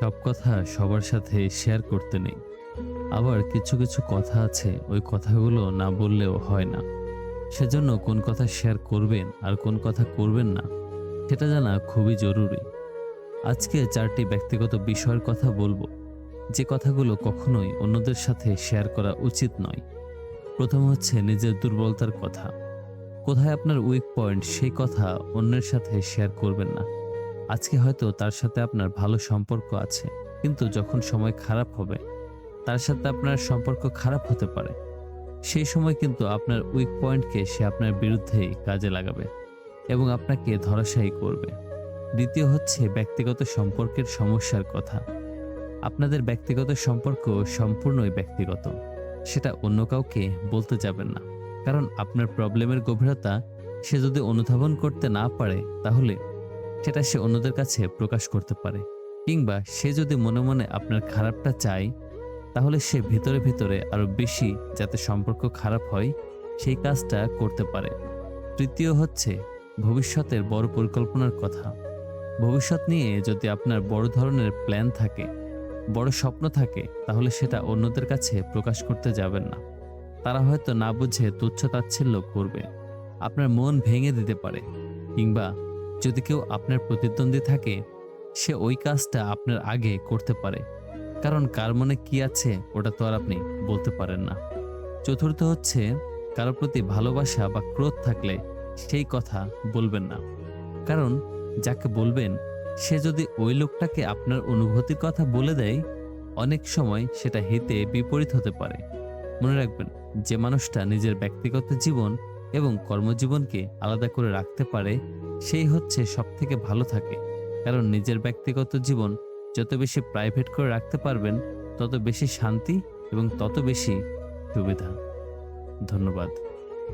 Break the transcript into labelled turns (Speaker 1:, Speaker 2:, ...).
Speaker 1: সব কথা সবার সাথে শেয়ার করতে নেই। আবার কিছু কিছু কথা আছে, ওই কথাগুলো না বললেও হয় না। সেজন্য কোন কথা শেয়ার করবেন আর কোন কথা করবেন না, সেটা জানা খুবই জরুরি। আজকে চারটি ব্যক্তিগত বিষয়ের কথা বলব। যে কথাগুলো কখনোই অন্যদের সাথে শেয়ার করা উচিত নয়। প্রথম হচ্ছে নিজের দুর্বলতার কথা। কোথায় আপনার উইক পয়েন্ট সেই কথা অন্যের সাথে শেয়ার করবেন না। আজকে হয়তো তার সাথে আপনার ভালো সম্পর্ক আছে, কিন্তু যখন সময় খারাপ হবে, তার সাথে আপনার সম্পর্ক খারাপ হতে পারে। সেই সময় কিন্তু আপনার উইক পয়েন্টকে সে আপনার বিরুদ্ধেই কাজে লাগাবে এবং আপনাকে ধরাশায়ী করবে। দ্বিতীয় হচ্ছে ব্যক্তিগত সম্পর্কের সমস্যার কথা। আপনাদের ব্যক্তিগত সম্পর্ক সম্পূর্ণই ব্যক্তিগত। সেটা অন্য কাউকে বলতে যাবেন না। কারণ আপনার প্রবলেমের গভীরতা সে যদি অনুধাবন করতে না পারে, তাহলে সেটা সে অন্যদের কাছে প্রকাশ করতে পারে। কিংবা সে যদি মনে মনে আপনার খারাপটা চায়, তাহলে সে ভিতরে ভিতরে আরও বেশি যাতে সম্পর্ক খারাপ হয়, সেই কাজটা করতে পারে। তৃতীয় হচ্ছে ভবিষ্যতের বড় পরিকল্পনার কথা। ভবিষ্যৎ নিয়ে যদি আপনার বড় ধরনের প্ল্যান থাকে, বড় স্বপ্ন থাকে, তাহলে সেটা অন্যদের কাছে প্রকাশ করতে যাবেন না। তারা হয়তো না বুঝে তুচ্ছ তাচ্ছিল্য করবে। আপনার মন ভেঙে দিতে পারে, কিংবা যদি কেউ আপনার প্রতিদ্বন্দ্বী থাকে, সে ওই কাজটা আপনার আগে করতে পারে। কারণ কার মনে কি আছে, ওটা তো আর আপনি বলতে পারেন না। চতুর্থ হচ্ছে কারোর প্রতি ভালোবাসা বা ক্রোধ থাকলে সেই কথা বলবেন না। কারণ যাকে বলবেন, সে যদি ওই লোকটাকে আপনার অনুভূতির কথা বলে দেয়, অনেক সময় সেটা হিতে বিপরীত হতে পারে। মনে রাখবেন, যে মানুষটা নিজের ব্যক্তিগত জীবন এবং কর্মজীবনকে আলাদা করে রাখতে পারে, সেই হচ্ছে সব থেকে ভালো থাকে। কারণ নিজের ব্যক্তিগত জীবন যত বেশি প্রাইভেট করে রাখতে পারবেন, তত বেশি শান্তি এবং তত বেশি সুবিধা। ধন্যবাদ।